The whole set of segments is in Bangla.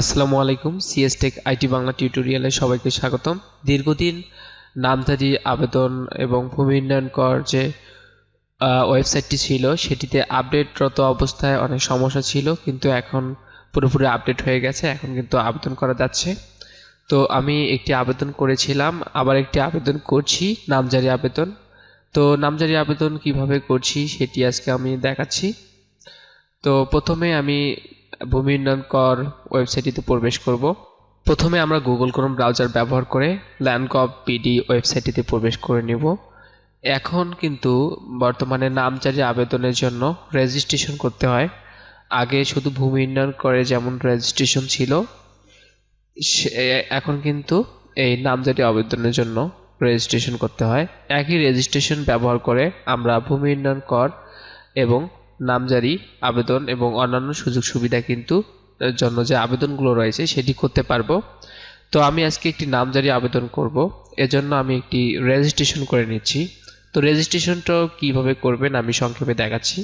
আসসালামু আলাইকুম সিএস টেক আইটি বাংলা টিউটোরিয়ালে সবাইকে স্বাগতম। দীর্ঘদিন নামধারী আবেদন এবং ভূমি উন্নয়ন কর যে ওয়েবসাইটটি ছিল, সেটিতে আপডেটরত অবস্থায় অনেক সমস্যা ছিল, কিন্তু এখন পুরোপুরি আপডেট হয়ে গেছে, এখন কিন্তু আবেদন করা যাচ্ছে। তো আমি একটি আবেদন করেছিলাম, আবার একটি আবেদন করছি, নামজারি আবেদন। তো নামজারি আবেদন কীভাবে করছি, সেটি আজকে আমি দেখাচ্ছি। তো প্রথমে আমি ভূমি উন্নয়ন কর ওয়েবসাইটটিতে প্রবেশ করব। প্রথমে আমরা গুগল ক্রোম ব্রাউজার ব্যবহার করে ল্যান্ডকপ পিডি ওয়েবসাইটটিতে প্রবেশ করে নেব। এখন কিন্তু বর্তমানে নামজারি আবেদনের জন্য রেজিস্ট্রেশন করতে হয়। আগে শুধু ভূমি উন্নয়ন করে যেমন রেজিস্ট্রেশন ছিল এখন কিন্তু এই নামজারি আবেদনের জন্য রেজিস্ট্রেশন করতে হয়। একই রেজিস্ট্রেশন ব্যবহার করে আমরা ভূমি উন্নয়ন কর এবং নামজারি, আবেদন এবং অন্যান্য সুযোগ সুবিধা কিন্তু জন্য যে আবেদনগুলো রয়েছে সেটি করতে পারব। তো আমি আজকে একটি নামজারি আবেদন করব। এজন্য আমি একটি রেজিস্ট্রেশন করে নিচ্ছি। তো রেজিস্ট্রেশনটা কীভাবে করবেন আমি সংক্ষেপে দেখাচ্ছি।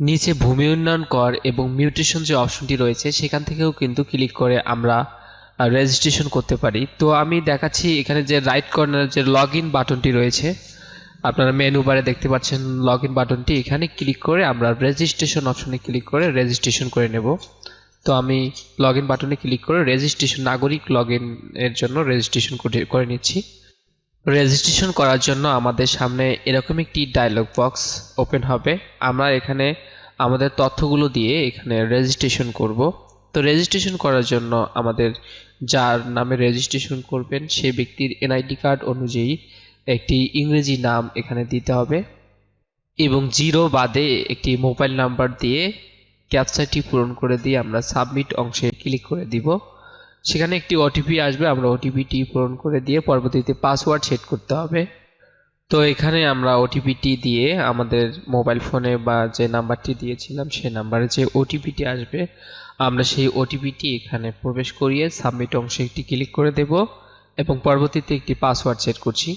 নিচে ভূমি উন্নয়ন কর এবং মিউটেশন যে অপশনটি রয়েছে, সেখান থেকেও কিন্তু ক্লিক করে আমরা রেজিস্ট্রেশন করতে পারি। তো আমি দেখাচ্ছি এখানে যে রাইট কর্নার যে লগ ইন বাটনটি রয়েছে আপনারা মেনু বারে দেখতে পাচ্ছেন লগ ইন বাটনটি এখানে ক্লিক করে আমরা রেজিস্ট্রেশন অপশনে ক্লিক করে রেজিস্ট্রেশন করে নেব। তো আমি লগ ইন বাটনে ক্লিক করে রেজিস্ট্রেশন নাগরিক লগ এর জন্য রেজিস্ট্রেশন করে নিচ্ছি। রেজিস্ট্রেশন করার জন্য আমাদের সামনে এরকম একটি ডায়লগ বক্স ওপেন হবে। আমরা এখানে আমাদের তথ্যগুলো দিয়ে এখানে রেজিস্ট্রেশন করব। তো রেজিস্ট্রেশন করার জন্য আমাদের যার নামে রেজিস্ট্রেশন করবেন সেই ব্যক্তির এনআইডি কার্ড অনুযায়ী একটি ইংরেজি নাম এখানে দিতে হবে। এবং জিরো বাদে একটি মোবাইল নাম্বার দিয়ে ক্যাপচারটি পূরণ করে দিয়ে আমরা সাবমিট অংশে ক্লিক করে দিব। সেখানে একটি ওটিপি আসবে, আমরা ওটিপিটি পূরণ করে দিয়ে পরবর্তীতে পাসওয়ার্ড সেট করতে হবে। তো এখানে আমরা ওটিপিটি দিয়ে আমাদের মোবাইল ফোনে বা যে নাম্বারটি দিয়েছিলাম, সেই নাম্বারে যে ওটিপিটি আসবে, আমরা সেই ওটিপিটি এখানে প্রবেশ করিয়ে সাবমিট অংশে একটি ক্লিক করে দেব এবং পরবর্তীতে একটি পাসওয়ার্ড সেট করছি।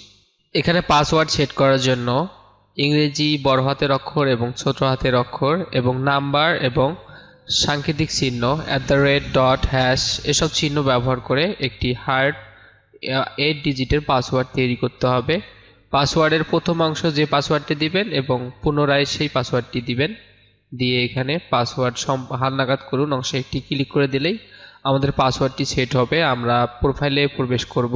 এখানে পাসওয়ার্ড সেট করার জন্য ইংরেজি বড় হাতের অক্ষর এবং ছোট হাতের অক্ষর এবং নাম্বার এবং সাংকেতিক চিহ্ন at the rate dot hash এসব চিহ্ন ব্যবহার করে একটি হার্ড এইট ডিজিটের পাসওয়ার্ড তৈরি করতে হবে। পাসওয়ার্ডের প্রথম অংশ যে পাসওয়ার্ডটি দিবেন এবং পুনরায় সেই পাসওয়ার্ডটি দিবেন। দিয়ে এখানে পাসওয়ার্ড হালনাগাদ করুন অংশে একটি ক্লিক করে দিলেই আমাদের পাসওয়ার্ডটি সেট হবে। আমরা প্রোফাইলে প্রবেশ করব।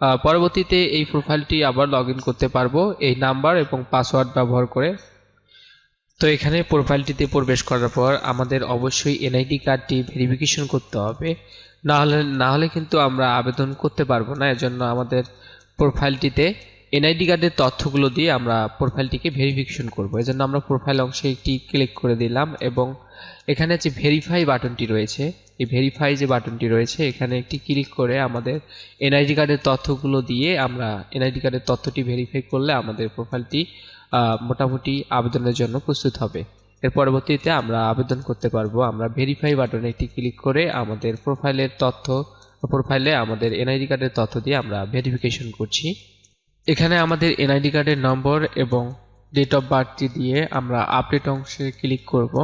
পরবর্তীতে এই প্রোফাইলটি আবার লগ করতে পারব, এই নাম্বার এবং পাসওয়ার্ড ব্যবহার করে। তো এখানে প্রোফাইলটিতে প্রবেশ করার পর আমাদের অবশ্যই এনআইডি কার্ডটি ভেরিফিকেশন করতে হবে। না হলে না হলে কিন্তু আমরা আবেদন করতে পারব না, এজন্য আমাদের প্রোফাইলটিতে এনআইডি কার্ডের তথ্যগুলো দিয়ে আমরা প্রোফাইলটিকে ভেরিফিকেশন করব। এজন্য আমরা প্রোফাইল অংশে একটি ক্লিক করে দিলাম এবং এখানে যে ভেরিফাই বাটনটি রয়েছে, এই ভেরিফাই যে বাটনটি রয়েছে, এখানে একটি ক্লিক করে আমাদের এনআইডি কার্ডের তথ্যগুলো দিয়ে আমরা এনআইডি কার্ডের তথ্যটি ভেরিফাই করলে আমাদের প্রোফাইলটি মোটামুটি আবেদনের জন্য প্রস্তুত হবে। এর পরবর্তীতে আমরা আবেদন করতে পারব। আমরা ভেরিফাই বাটনে একটি ক্লিক করে আমাদের প্রোফাইলের তথ্য প্রোফাইলে আমাদের এনআইডি কার্ডের তথ্য দিয়ে আমরা ভেরিফিকেশন করছি। এখানে আমাদের এনআইডি কার্ডের নম্বর এবং ডেট অফ বার্থটি দিয়ে আমরা আপডেট অংশে ক্লিক করব।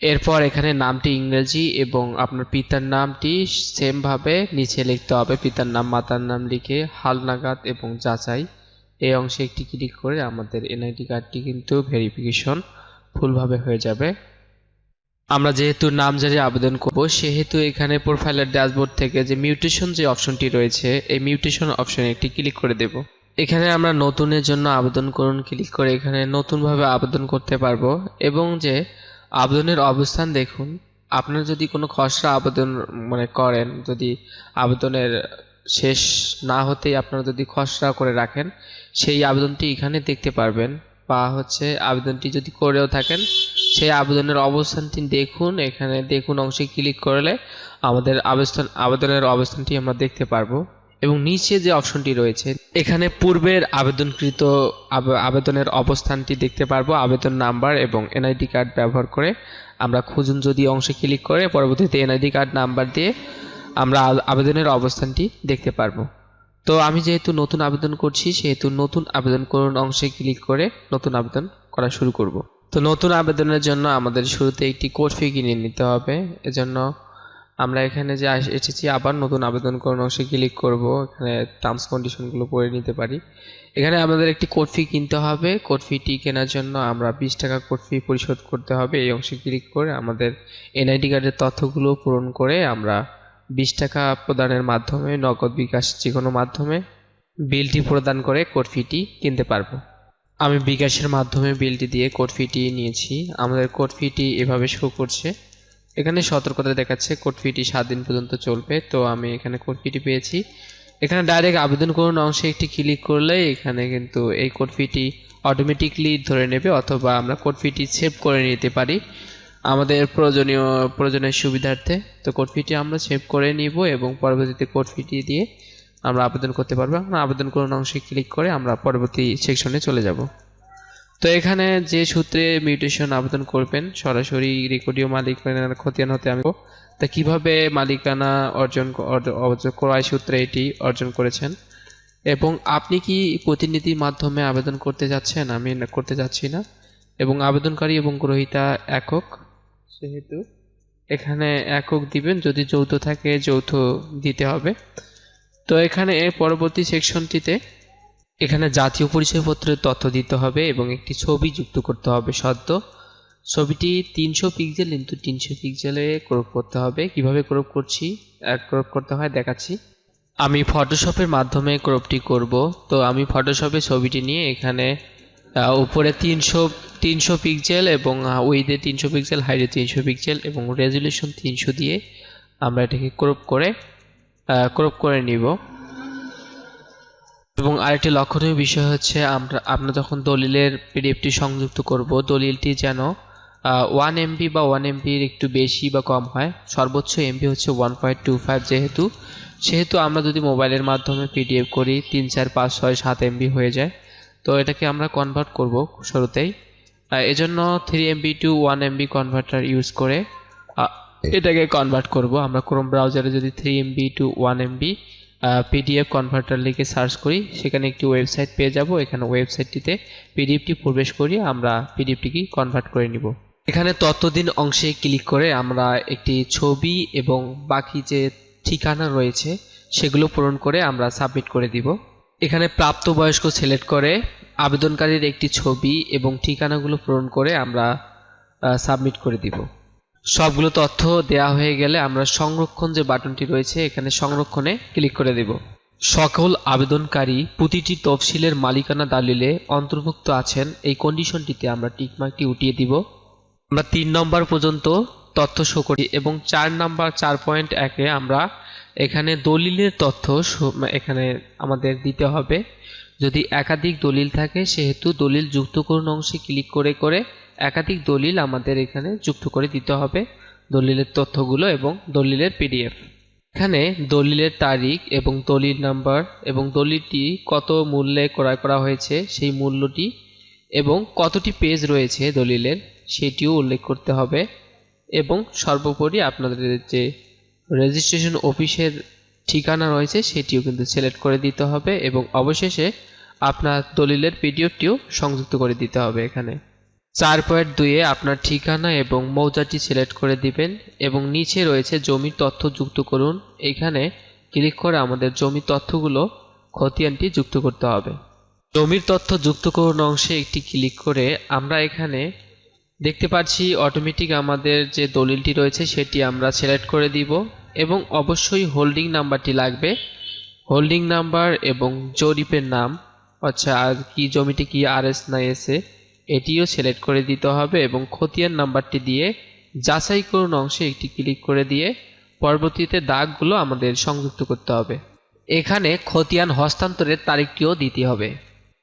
এরপর এখানে নামটি ইংরেজি এবং আপনার পিতার নামটি সেমভাবে নিচে লিখতে হবে। পিতার নাম, মাতার নাম লিখে হালনাগাদ এবং যাচাই। এই অংশে একটি ক্লিক করে আমাদের এনআইডি কার্ডটি কিন্তু ভেরিফিকেশন ফুলভাবে হয়ে যাবে। আমরা যেহেতু নাম নামজারি আবেদন করব, সেহেতু এখানে প্রোফাইলের ড্যাশবোর্ড থেকে যে মিউটেশন যে অপশনটি রয়েছে, এই মিউটেশন অপশনে একটি ক্লিক করে দেব। এখানে আমরা নতুনের জন্য আবেদন করুন ক্লিক করে এখানে নতুনভাবে আবেদন করতে পারব। এবং যে আবেদনের অবস্থান দেখুন, আপনার যদি কোনো খসড়া আবেদন মানে করেন, যদি আবেদনের শেষ না হতেই আপনারা যদি খসড়া করে রাখেন, সেই আবেদনটি এখানে দেখতে পারবেন। বা হচ্ছে আবেদনটি যদি করেও থাকেন, সেই আবেদনের অবস্থানটি দেখুন। এখানে দেখুন অংশে ক্লিক করলে আমাদের আবেদন আবেদনের অবস্থানটি আমরা দেখতে পারব। এবং নিচে যে অপশনটি রয়েছে, এখানে পূর্বের আবেদনকৃত আবেদনের অবস্থানটি দেখতে পারব, আবেদন নাম্বার এবং এনআইডি কার্ড ব্যবহার করে আমরা খুঁজুন যদি অংশে ক্লিক করে, পরবর্তীতে এনআইডি কার্ড নাম্বার দিয়ে আমরা আবেদনের অবস্থানটি দেখতে পারব। তো আমি যেহেতু নতুন আবেদন করছি, সেহেতু নতুন আবেদন করুন অংশে ক্লিক করে নতুন আবেদন করা শুরু করব। তো নতুন আবেদনের জন্য আমাদের শুরুতে একটি কোড ফি কিনে নিতে হবে। এজন্য আমরা এখানে যে এসেছি, আবার নতুন আবেদন করুন অংশে ক্লিক করব? এখানে টার্মস কন্ডিশনগুলো পড়ে নিতে পারি। এখানে আমাদের একটি কোড ফি কিনতে হবে। কোড ফিটি কেনার জন্য আমরা বিশ টাকা কোড ফি পরিশোধ করতে হবে। এই অংশে ক্লিক করে আমাদের এনআইডি কার্ডের তথ্যগুলো পূরণ করে আমরা বিশ টাকা প্রদানের মাধ্যমে, নগদ বিকাশ যে কোনো মাধ্যমে বিলটি প্রদান করে কোড ফিটি কিনতে পারব। আমি বিকাশের মাধ্যমে বিলটি দিয়ে কোড ফিটি নিয়েছি। আমাদের কোড ফিটি এভাবে শো করছে। এখানে সতর্কতা দেখাচ্ছে কোড ফিটি সাত দিন পর্যন্ত চলবে। তো আমি এখানে কোড ফিটি পেয়েছি। এখানে ডাইরেক্ট আবেদন করুন অংশে একটি ক্লিক করলে এখানে কিন্তু এই কোড ফিটি অটোমেটিকলি ধরে নেবে অথবা আমরা কোড ফিটি সেভ করে নিতে পারি আমাদের প্রয়োজনীয়, প্রয়োজনের সুবিধার্থে। তো কোড ফিটি আমরা সেভ করে নিব এবং পরবর্তীতে কোড ফিটি দিয়ে আমরা আবেদন করতে পারব। আমরা আবেদন করুন অংশে ক্লিক করে আমরা পরবর্তী সেকশনে চলে যাব। তো এখানে যে সূত্রে মিউটেশন আবেদন করবেন, সরাসরি রেকর্ডীয় মালিকানার খতিয়ান হতে আমি তা কীভাবে মালিকানা অর্জন অর্জ- অর্জন ক্রয় সূত্রে এটি অর্জন করেছেন? এবং আপনি কি প্রতিনিধির মাধ্যমে আবেদন করতে যাচ্ছেন? আমি করতে যাচ্ছি না। এবং আবেদনকারী এবং গ্রহীতা একক, সেহেতু এখানে একক দিবেন, যদি যৌথ থাকে যৌথ দিতে হবে। তো এখানে পরবর্তী সেকশনটিতে এখানে জাতীয় পরিচয়পত্রের তথ্য দিতে হবে এবং একটি ছবি যুক্ত করতে হবে সদ্য। ছবিটি তিনশো পিক্সেল ইন্টু তিনশো পিক্সেলে ক্রপ করতে হবে। কীভাবে ক্রপ করছি? ক্রপ করতে হয়, দেখাচ্ছি। আমি ফটোশপের মাধ্যমে ক্রপটি করব। তো আমি ফটোশপে ছবিটি নিয়ে এখানে উপরে তিনশো তিনশো পিক্সেল এবং উইথে তিনশো পিক্সেল হাইটে তিনশো পিক্সেল এবং রেজলিউশন তিনশো দিয়ে আমরা এটাকে ক্রপ করে ক্রপ করে নিব। এবং আরেকটি লক্ষণীয় বিষয় হচ্ছে, আমরা আমরা যখন দলিলের পিডিএফটি সংযুক্ত করব, দলিলটি যেন ওয়ান এমবি বা ওয়ান এমবির একটু বেশি বা কম হয়। সর্বোচ্চ এমবি হচ্ছে ওয়ান পয়েন্ট টু ফাইভ যেহেতু, সেহেতু আমরা যদি মোবাইলের মাধ্যমে পিডিএফ করি, তিন, চার, পাঁচ, ছয়, সাত এমবি হয়ে যায়। তো এটাকে আমরা কনভার্ট করব শুরুতেই। এজন্য three MB to one MB converter use করে এটাকে কনভার্ট করব। আমরা ক্রোম ব্রাউজারে যদি three MB to one MB PDF converter লিখে সার্চ করি, সেখানে একটি ওয়েবসাইট পেয়ে যাব। এখানে ওয়েবসাইটটিতে পিডিএফটি প্রবেশ করি আমরা পিডিএফটিকে কনভার্ট করে নিব। এখানে ততদিন অংশে ক্লিক করে আমরা একটি ছবি এবং বাকি যে ঠিকানা রয়েছে, সেগুলো পূরণ করে আমরা সাবমিট করে দিব। এখানে প্রাপ্তবয়স্ক সিলেক্ট করে, আবেদনকারীর একটি ছবি এবং ঠিকানাগুলো পূরণ করে আমরা সাবমিট করে দিব। সবগুলো তথ্য দেয়া হয়ে গেলে আমরা সংরক্ষণ যে বাটনটি রয়েছে, এখানে সংরক্ষণে ক্লিক করে দেব। সকল আবেদনকারী প্রতিটি তফসিলের মালিকানা দালিলে অন্তর্ভুক্ত আছেন, এই কন্ডিশনটিতে আমরা টিকমার্কটি উঠিয়ে দিব। আমরা তিন নম্বর পর্যন্ত তথ্য শো করি এবং চার নাম্বার, চার পয়েন্ট একে আমরা এখানে দলিলের তথ্য এখানে আমাদের দিতে হবে। যদি একাধিক দলিল থাকে, সেহেতু দলিল যুক্ত করুন অংশে ক্লিক করে করে একাধিক দলিল আমাদের এখানে যুক্ত করে দিতে হবে, দলিলের তথ্যগুলো এবং দলিলের পিডিএফ এখানে দলিলের তারিখ এবং দলিল নাম্বার এবং দলিলটি কত মূল্যে ক্রয় করা হয়েছে, সেই মূল্যটি এবং কতটি পেজ রয়েছে দলিলের, সেটিও উল্লেখ করতে হবে এবং সর্বোপরি আপনাদের যে রেজিস্ট্রেশন অফিসের ঠিকানা রয়েছে, সেটিও কিন্তু সিলেক্ট করে দিতে হবে এবং অবশেষে আপনার দলিলের পিডিএফটিও সংযুক্ত করে দিতে হবে এখানে। চার পয়েন্ট দুইয়ে আপনার ঠিকানা এবং মৌজাটি সিলেক্ট করে দিবেন এবং নিচে রয়েছে জমির তথ্য যুক্ত করুন। এখানে ক্লিক করে আমাদের জমির তথ্যগুলো খতিয়ানটি যুক্ত করতে হবে। জমির তথ্য যুক্ত করুন অংশে একটি ক্লিক করে আমরা এখানে দেখতে পাচ্ছি অটোমেটিক আমাদের যে দলিলটি রয়েছে সেটি আমরা সিলেক্ট করে দিব এবং অবশ্যই হোল্ডিং নাম্বারটি লাগবে। হোল্ডিং নাম্বার এবং জরিপের নাম। আচ্ছা আর কি জমিটি কি আর এস না এসে এটিও সিলেক্ট করে দিতে হবে এবং খতিয়ান নাম্বারটি দিয়ে যাচাই করুন অংশে একটি ক্লিক করে দিয়ে পরবর্তীতে দাগগুলো আমাদের সংযুক্ত করতে হবে। এখানে খতিয়ান হস্তান্তরের তারিখটিও দিতে হবে।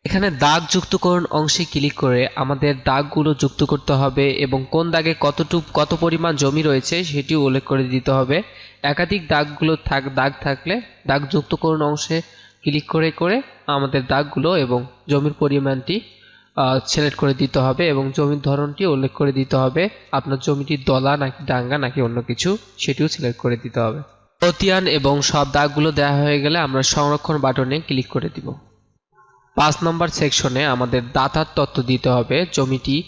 এখানে দাগ যুক্তকরণ অংশে ক্লিক করে আমাদের দাগগুলো যুক্ত করতে হবে এবং কোন দাগে কতটুক, কত পরিমাণ জমি রয়েছে সেটিও উল্লেখ করে দিতে হবে। একাধিক দাগগুলো থাক, দাগ থাকলে দাগ যুক্তকরণ অংশে ক্লিক করে করে আমাদের দাগগুলো এবং জমির পরিমাণটি সিলেক্ট করে দিতে হবে এবং জমির ধরনটি উল্লেখ করে দিতে হবে। আপনার জমিটি দলা নাকি ডাঙ্গা নাকি অন্য কিছু, সেটিও সিলেক্ট করে দিতে হবে। খতিয়ান এবং সব দাগগুলো দেওয়া হয়ে গেলে আমরা সংরক্ষণ বাটনে ক্লিক করে দিব। পাঁচ নম্বর সেকশনে আমাদের দাতার তথ্য দিতে হবে। জমিটি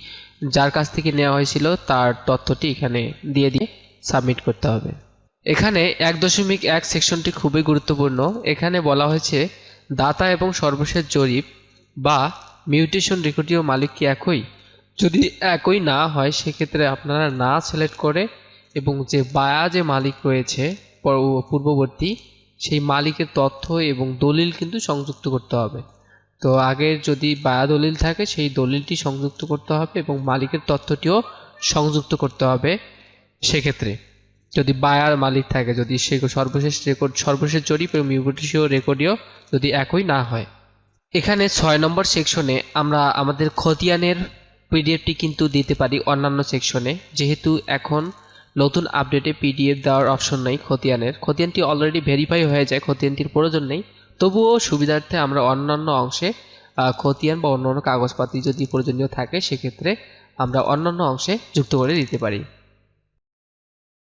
যার কাছ থেকে নেওয়া হয়েছিল তার তথ্যটি এখানে দিয়ে দিয়ে সাবমিট করতে হবে। এখানে এক দশমিক এক সেকশনটি খুবই গুরুত্বপূর্ণ। এখানে বলা হয়েছে, দাতা এবং সর্বশেষ জরিপ বা মিউটেশন রেকর্ডীয় মালিক কি একই? যদি একই না হয়, সেক্ষেত্রে আপনারা না সিলেক্ট করে এবং যে বায়া যে মালিক রয়েছে পূর্ববর্তী, সেই মালিকের তথ্য এবং দলিল কিন্তু সংযুক্ত করতে হবে। তো আগের যদি বায়া দলিল থাকে, সেই দলিলটি সংযুক্ত করতে হবে এবং মালিকের তথ্যটিও সংযুক্ত করতে হবে সেক্ষেত্রে। যদি বায়ার মালিক থাকে, যদি সে সর্বশেষ রেকর্ড সর্বশেষ জরিপ এবং মিউটেশীয় রেকর্ডীয় যদি একই না হয় এখানে ছয় নম্বর সেকশনে আমরা আমাদের খতিয়ানের পিডিএফটি কিন্তু দিতে পারি অন্যান্য সেকশনে যেহেতু এখন নতুন আপডেটে পিডিএফ দেওয়ার অপশন নেই খতিয়ানের। খতিয়ানটি অলরেডি ভেরিফাই হয়ে যায়, খতিয়ানটির প্রয়োজন নেই। তবুও সুবিধার্থে আমরা অন্যান্য অংশে খতিয়ান বা অন্যান্য কাগজপাতি যদি প্রয়োজনীয় থাকে, সেক্ষেত্রে আমরা অন্যান্য অংশে যুক্ত করে দিতে পারি।